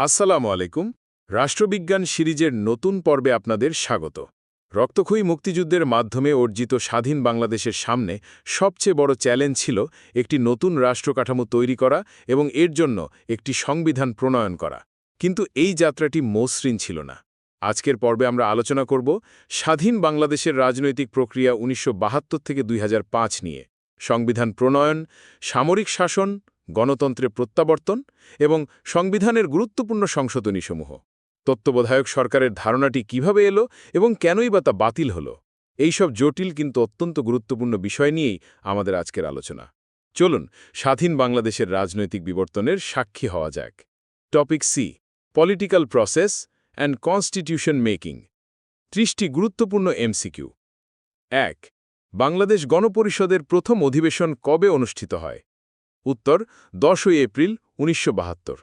আসসালামু আলাইকুম। রাষ্ট্রবিজ্ঞান সিরিজের নতুন পর্বে আপনাদের স্বাগত। রক্তক্ষয়ী মুক্তিযুদ্ধের মাধ্যমে অর্জিত স্বাধীন বাংলাদেশের সামনে সবচেয়ে বড় চ্যালেঞ্জ ছিল একটি নতুন রাষ্ট্রকাঠামো তৈরি করা এবং এর জন্য একটি সংবিধান প্রণয়ন করা। কিন্তু এই যাত্রাটি মসৃণ ছিল না। আজকের পর্বে আমরা আলোচনা করব স্বাধীন বাংলাদেশের রাজনৈতিক প্রক্রিয়া উনিশশো বাহাত্তর থেকে দুই হাজার পাঁচ নিয়ে। সংবিধান প্রণয়ন, সামরিক শাসন গণতন্ত্রের প্রত্যাবর্তন এবং সংবিধানের গুরুত্বপূর্ণ সংশোধনীসমূহ। তত্ত্ববোধায়ক সরকারের ধারণাটি কীভাবে এলো এবং কেনই বা তা বাতিল হল, এইসব জটিল কিন্তু অত্যন্ত গুরুত্বপূর্ণ বিষয় নিয়েই আমাদের আজকের আলোচনা। চলুন, স্বাধীন বাংলাদেশের রাজনৈতিক বিবর্তনের সাক্ষী হওয়া যাক। Topic C, political process and constitution making. ত্রিশটি গুরুত্বপূর্ণ এমসিকিউ। এক, বাংলাদেশ গণপরিষদের প্রথম অধিবেশন কবে অনুষ্ঠিত হয়? উত্তর, দশই এপ্রিল, উনিশশো বাহাত্তর।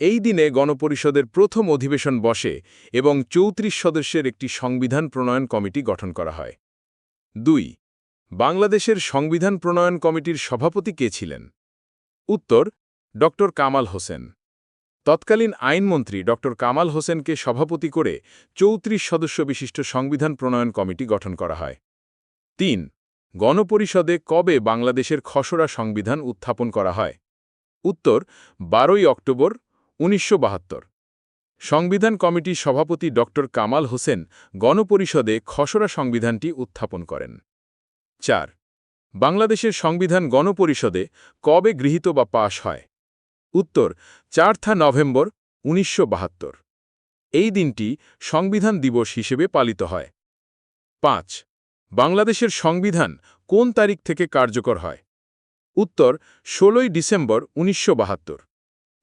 এই দিনে গণপরিষদের প্রথম অধিবেশন বসে এবং চৌত্রিশ সদস্যের একটি সংবিধান প্রণয়ন কমিটি গঠন করা হয়। দুই, বাংলাদেশের সংবিধান প্রণয়ন কমিটির সভাপতি কে ছিলেন? উত্তর, ড. কামাল হোসেন। তৎকালীন আইনমন্ত্রী ড. কামাল হোসেনকে সভাপতি করে চৌত্রিশ সদস্য বিশিষ্ট সংবিধান প্রণয়ন কমিটি গঠন করা হয়। তিন গণপরিষদে কবে বাংলাদেশের খসড়া সংবিধান উত্থাপন করা হয়? উত্তর, বারোই অক্টোবর, উনিশশো বাহাত্তর। সংবিধান কমিটির সভাপতি ড. কামাল হোসেন গণপরিষদে খসড়া সংবিধানটি উত্থাপন করেন। চার, বাংলাদেশের সংবিধান গণপরিষদে কবে গৃহীত বা পাশ হয়? উত্তর, চারথা নভেম্বর, উনিশশো বাহাত্তর। এই দিনটি সংবিধান দিবস হিসেবে পালিত হয়। পাঁচ বাংলাদেশের সংবিধান কোন তারিখ থেকে কার্যকর হয়? উত্তর, ষোলোই ডিসেম্বর উনিশশো বাহাত্তর।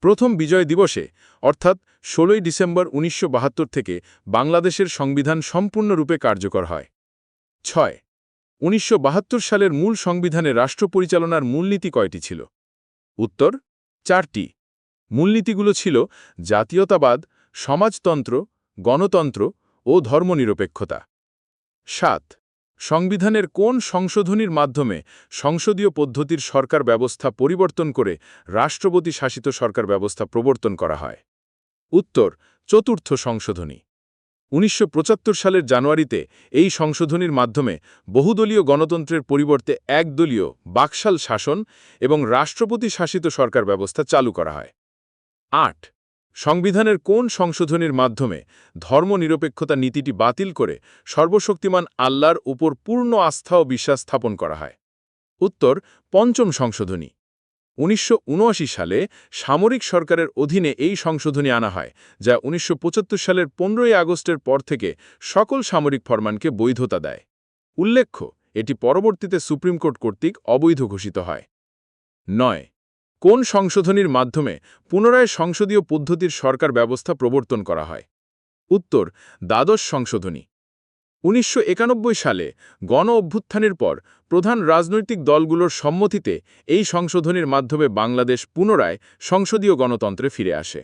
প্রথম বিজয় দিবসে, অর্থাৎ ষোলোই ডিসেম্বর উনিশশো বাহাত্তর থেকে বাংলাদেশের সংবিধান সম্পূর্ণরূপে কার্যকর হয়। ছয়, উনিশশো সালের মূল সংবিধানে রাষ্ট্র পরিচালনার মূলনীতি কয়টি ছিল? উত্তর, চারটি। মূলনীতিগুলো ছিল জাতীয়তাবাদ, সমাজতন্ত্র, গণতন্ত্র ও ধর্মনিরপেক্ষতা। সাত সংবিধানের কোন সংশোধনীর মাধ্যমে সংসদীয় পদ্ধতির সরকার ব্যবস্থা পরিবর্তন করে রাষ্ট্রপতি শাসিত সরকার ব্যবস্থা প্রবর্তন করা হয়? উত্তর, চতুর্থ সংশোধনী। উনিশশো পঁচাত্তর সালের জানুয়ারিতে এই সংশোধনীর মাধ্যমে বহুদলীয় গণতন্ত্রের পরিবর্তে একদলীয় বাকশাল শাসন এবং রাষ্ট্রপতি শাসিত সরকার ব্যবস্থা চালু করা হয়। আট সংবিধানের কোন সংশোধনীর মাধ্যমে ধর্মনিরপেক্ষতা নীতিটি বাতিল করে সর্বশক্তিমান আল্লাহর উপর পূর্ণ আস্থা ও বিশ্বাস স্থাপন করা হয়? উত্তর, পঞ্চম সংশোধনী। উনিশশো উনআশি সালে সামরিক সরকারের অধীনে এই সংশোধনী আনা হয়, যা উনিশশো পঁচাত্তর সালের পনেরোই আগস্টের পর থেকে সকল সামরিক ফরমানকে বৈধতা দেয়। উল্লেখ্য, এটি পরবর্তীতে সুপ্রিম কোর্ট কর্তৃক অবৈধ ঘোষিত হয়। নয় কোন সংশোধনীর মাধ্যমে পুনরায় সংসদীয় পদ্ধতির সরকার ব্যবস্থা প্রবর্তন করা হয়? উত্তর, দ্বাদশ সংশোধনী। উনিশশো একানব্বই সালে গণ অভ্যুত্থানের পর প্রধান রাজনৈতিক দলগুলোর সম্মতিতে এই সংশোধনীর মাধ্যমে বাংলাদেশ পুনরায় সংসদীয় গণতন্ত্রে ফিরে আসে।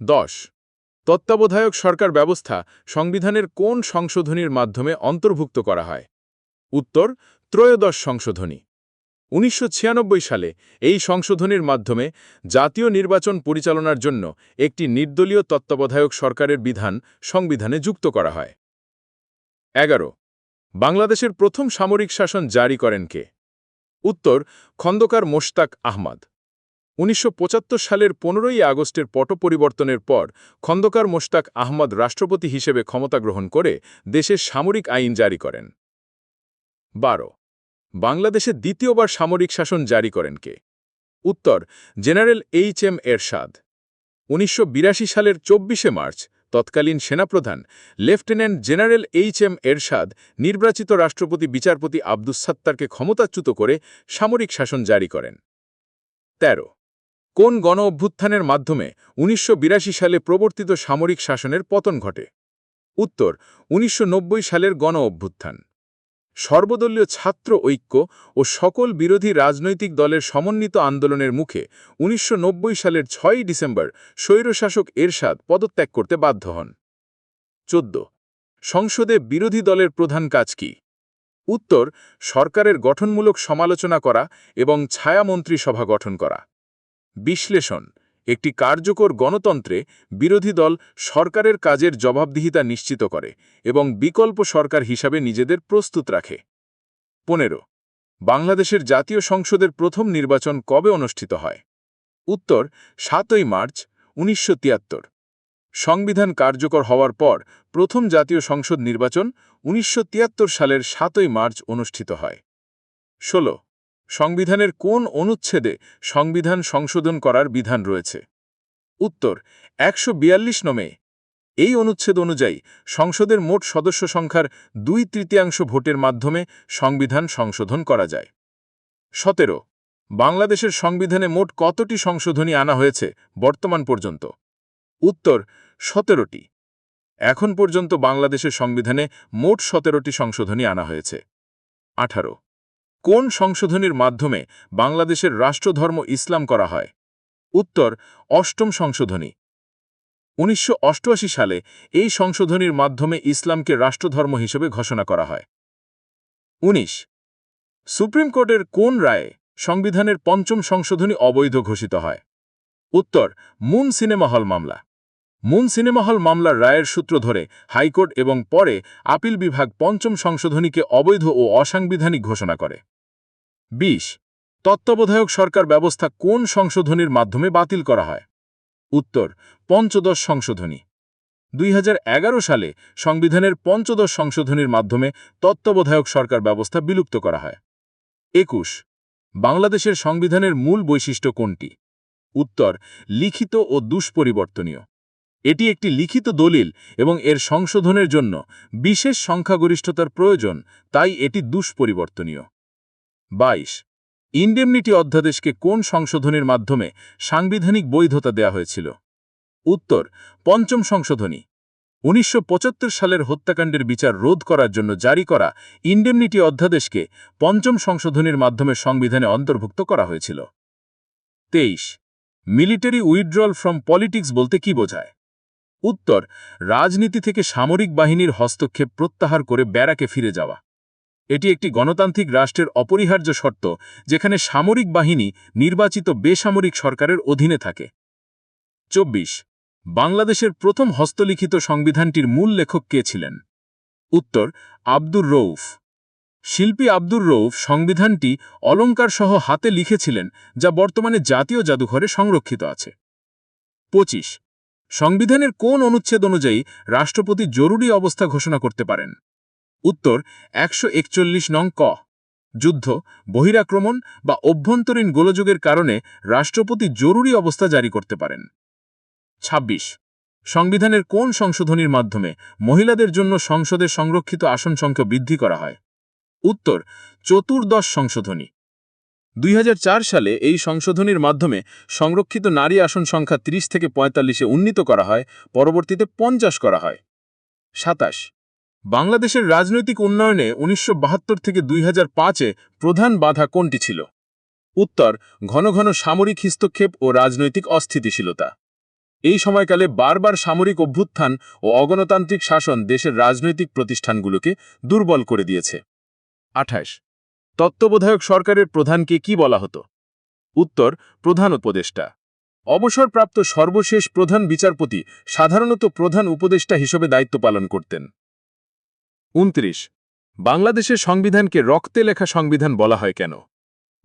দশ, তত্ত্বাবধায়ক সরকার ব্যবস্থা সংবিধানের কোন সংশোধনীর মাধ্যমে অন্তর্ভুক্ত করা হয়? উত্তর, ত্রয়োদশ সংশোধনী। উনিশশো ছিয়ানব্বই সালে এই সংশোধনীর মাধ্যমে জাতীয় নির্বাচন পরিচালনার জন্য একটি নির্দলীয় তত্ত্বাবধায়ক সরকারের বিধান সংবিধানে যুক্ত করা হয়। এগারো। বাংলাদেশের প্রথম সামরিক শাসন জারি করেন কে? উত্তর, খন্দকার মোশতাক আহমদ। উনিশশো পঁচাত্তর সালের পনেরোই আগস্টের পট পরিবর্তনের পর খন্দকার মোশতাক আহমদ রাষ্ট্রপতি হিসেবে ক্ষমতা গ্রহণ করে দেশের সামরিক আইন জারি করেন। বারো। বাংলাদেশে দ্বিতীয়বার সামরিক শাসন জারি করেন কে? উত্তর, জেনারেল এইচ এম এরশাদ। উনিশশো বিরাশি সালের চব্বিশে মার্চ, তৎকালীন সেনাপ্রধান, lieutenant general H M Ershad নির্বাচিত রাষ্ট্রপতি বিচারপতি আব্দুস সাত্তারকে ক্ষমতাচ্যুত করে সামরিক শাসন জারি করেন। ১৩ কোন গণ অভ্যুত্থানের মাধ্যমে উনিশশো বিরাশি সালে প্রবর্তিত সামরিক শাসনের পতন ঘটে? উত্তর, উনিশশো নব্বই সালের গণ অভ্যুত্থান। সর্বদলীয় ছাত্র ঐক্য ও সকল বিরোধী রাজনৈতিক দলের সমন্বিত আন্দোলনের মুখে উনিশশো নব্বই সালের ছয়ই ডিসেম্বর স্বৈরশাসক এরশাদ পদত্যাগ করতে বাধ্য হন। চোদ্দ। সংসদে বিরোধী দলের প্রধান কাজ কি? উত্তর, সরকারের গঠনমূলক সমালোচনা করা এবং ছায়ামন্ত্রী সভা গঠন করা। বিশ্লেষণ একটি কার্যকর গণতন্ত্রে বিরোধী দল সরকারের কাজের জবাবদিহিতা নিশ্চিত করে এবং বিকল্প সরকার হিসাবে নিজেদের প্রস্তুত রাখে। পনেরো, বাংলাদেশের জাতীয় সংসদের প্রথম নির্বাচন কবে অনুষ্ঠিত হয়? উত্তর, সাতই মার্চ, উনিশশো তিয়াত্তর। সংবিধান কার্যকর হওয়ার পর প্রথম জাতীয় সংসদ নির্বাচন উনিশশো তিয়াত্তর সালের সাতই মার্চ অনুষ্ঠিত হয়। ১৬ সংবিধানের কোন অনুচ্ছেদে সংবিধান সংশোধন করার বিধান রয়েছে? উত্তর, একশো বিয়াল্লিশ নমে। এই অনুচ্ছেদ অনুযায়ী, সংসদের মোট সদস্য সংখ্যার দুই তৃতীয়াংশ ভোটের মাধ্যমে সংবিধান সংশোধন করা যায়। সতেরো, বাংলাদেশের সংবিধানে মোট কতটি সংশোধনী আনা হয়েছে বর্তমান পর্যন্ত? উত্তর, সতেরোটি। এখন পর্যন্ত বাংলাদেশের সংবিধানে মোট সতেরোটি সংশোধনী আনা হয়েছে। আঠারো কোন সংশোধনীর মাধ্যমে বাংলাদেশের রাষ্ট্রধর্ম ইসলাম করা হয়? উত্তর, অষ্টম সংশোধনী। উনিশশো অষ্টআশি সালে এই সংশোধনীর মাধ্যমে ইসলামকে রাষ্ট্রধর্ম হিসেবে ঘোষণা করা হয়। ১৯ সুপ্রিম কোর্টের কোন রায়ে সংবিধানের পঞ্চম সংশোধনী অবৈধ ঘোষিত হয়? উত্তর, মুন সিনেমা হল মামলা। মুন সিনেমা হল মামলার রায়ের সূত্র ধরে হাইকোর্ট এবং পরে আপিল বিভাগ পঞ্চম সংশোধনীকে অবৈধ ও অসাংবিধানিক ঘোষণা করে। ২০ তত্ত্বাবধায়ক সরকার ব্যবস্থা কোন সংশোধনীর মাধ্যমে বাতিল করা হয়? উত্তর, পঞ্চদশ সংশোধনী। দুই হাজার এগারো সালে সংবিধানের পঞ্চদশ সংশোধনীর মাধ্যমে তত্ত্বাবধায়ক সরকার ব্যবস্থা বিলুপ্ত করা হয়। একুশ, বাংলাদেশের সংবিধানের মূল বৈশিষ্ট্য কোনটি? উত্তর, লিখিত ও দুষ্পরিবর্তনীয়। এটি একটি লিখিত দলিল এবং এর সংশোধনের জন্য বিশেষ সংখ্যাগরিষ্ঠতার প্রয়োজন, তাই এটি দুষ্পরিবর্তনীয়। বাইশ। ইন্ডেমনিটি অধ্যাদেশকে কোন সংশোধনীর মাধ্যমে সাংবিধানিক বৈধতা দেয়া হয়েছিল? উত্তর, পঞ্চম সংশোধনী। উনিশশো পঁচাত্তর সালের হত্যাকাণ্ডের বিচার রোধ করার জন্য জারি করা ইন্ডেমনিটি অধ্যাদেশকে পঞ্চম সংশোধনীর মাধ্যমে সংবিধানে অন্তর্ভুক্ত করা হয়েছিল। তেইশ। মিলিটারি উইথড্রল ফ্রম পলিটিক্স বলতে কি বোঝায়? উত্তর, রাজনীতি থেকে সামরিক বাহিনীর হস্তক্ষেপ প্রত্যাহার করে ব্যারাকে ফিরে যাওয়া। এটি একটি গণতান্ত্রিক রাষ্ট্রের অপরিহার্য শর্ত, যেখানে সামরিক বাহিনী নির্বাচিত বেসামরিক সরকারের অধীনে থাকে। চব্বিশ, বাংলাদেশের প্রথম হস্তলিখিত সংবিধানটির মূল লেখক কে ছিলেন? উত্তর, আব্দুর রৌফ শিল্পী আব্দুর রৌফ সংবিধানটি অলঙ্কার সহ হাতে লিখেছিলেন, যা বর্তমানে জাতীয় জাদুঘরে সংরক্ষিত আছে। পঁচিশ সংবিধানের কোন অনুচ্ছেদ অনুযায়ী রাষ্ট্রপতি জরুরি অবস্থা ঘোষণা করতে পারেন? উত্তর, একশো একচল্লিশ নং ক। যুদ্ধ, বহিরাক্রমণ বা অভ্যন্তরীণ গোলযোগের কারণে রাষ্ট্রপতি জরুরি অবস্থা জারি করতে পারেন। ২৬ সংবিধানের কোন সংশোধনীর মাধ্যমে মহিলাদের জন্য সংসদের সংরক্ষিত আসন সংখ্যা বৃদ্ধি করা হয়? উত্তর, চতুর্দশ সংশোধনী। দুই হাজার চার সালে এই সংশোধনীর মাধ্যমে সংরক্ষিত নারী আসন সংখ্যা ৩০ থেকে পঁয়তাল্লিশে উন্নীত করা হয়, পরবর্তীতে পঞ্চাশ করা হয়। সাতাশ। বাংলাদেশের রাজনৈতিক উন্নয়নে উনিশশো বাহাত্তর থেকে দুই পাঁচে প্রধান বাধা কোনটি ছিল? উত্তর, ঘন ঘন সামরিক হস্তক্ষেপ ও রাজনৈতিক অস্থিতিশীলতা। এই সময়কালে বারবার সামরিক অভ্যুত্থান ও অগণতান্ত্রিক শাসন দেশের রাজনৈতিক প্রতিষ্ঠানগুলোকে দুর্বল করে দিয়েছে। আঠাশ। তত্ত্বাবধায়ক সরকারের প্রধানকে কি বলা হতো? উত্তর, প্রধান উপদেষ্টা। অবসরপ্রাপ্ত সর্বশেষ প্রধান বিচারপতি সাধারণত প্রধান উপদেষ্টা হিসেবে দায়িত্ব পালন করতেন। উনত্রিশ, বাংলাদেশের সংবিধানকে রক্তে লেখা সংবিধান বলা হয় কেন?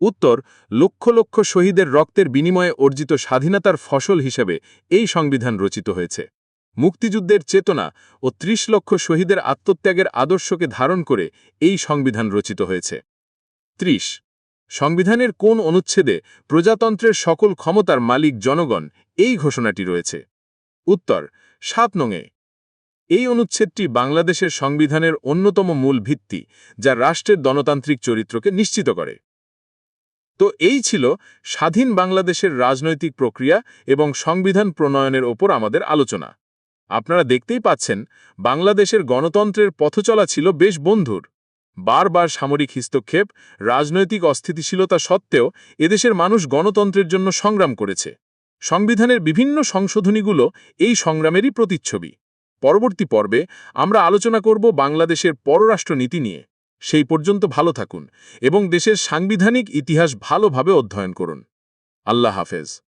উত্তর, লক্ষ লক্ষ শহীদের রক্তের বিনিময়ে অর্জিত স্বাধীনতার ফসল হিসেবে এই সংবিধান রচিত হয়েছে। মুক্তিযুদ্ধের চেতনা ও ত্রিশ লক্ষ শহীদের আত্মত্যাগের আদর্শকে ধারণ করে এই সংবিধান রচিত হয়েছে। ত্রিশ। সংবিধানের কোন অনুচ্ছেদে প্রজাতন্ত্রের সকল ক্ষমতার মালিক জনগণ এই ঘোষণাটি রয়েছে? উত্তর, সাত নঙে এই অনুচ্ছেদটি বাংলাদেশের সংবিধানের অন্যতম মূল ভিত্তি, যা রাষ্ট্রের গণতান্ত্রিক চরিত্রকে নিশ্চিত করে। তো এই ছিল স্বাধীন বাংলাদেশের রাজনৈতিক প্রক্রিয়া এবং সংবিধান প্রণয়নের ওপর আমাদের আলোচনা। আপনারা দেখতেই পাচ্ছেন, বাংলাদেশের গণতন্ত্রের পথচলা ছিল বেশ বন্ধুর। বারবার সামরিক হস্তক্ষেপ, রাজনৈতিক অস্থিতিশীলতা সত্ত্বেও এদেশের মানুষ গণতন্ত্রের জন্য সংগ্রাম করেছে। সংবিধানের বিভিন্ন সংশোধনীগুলো এই সংগ্রামেরই প্রতিচ্ছবি। পরবর্তী পর্বে আমরা আলোচনা করব বাংলাদেশের পররাষ্ট্রনীতি নিয়ে। সেই পর্যন্ত ভালো থাকুন এবং দেশের সাংবিধানিক ইতিহাস ভালোভাবে অধ্যয়ন করুন। আল্লাহ হাফেজ।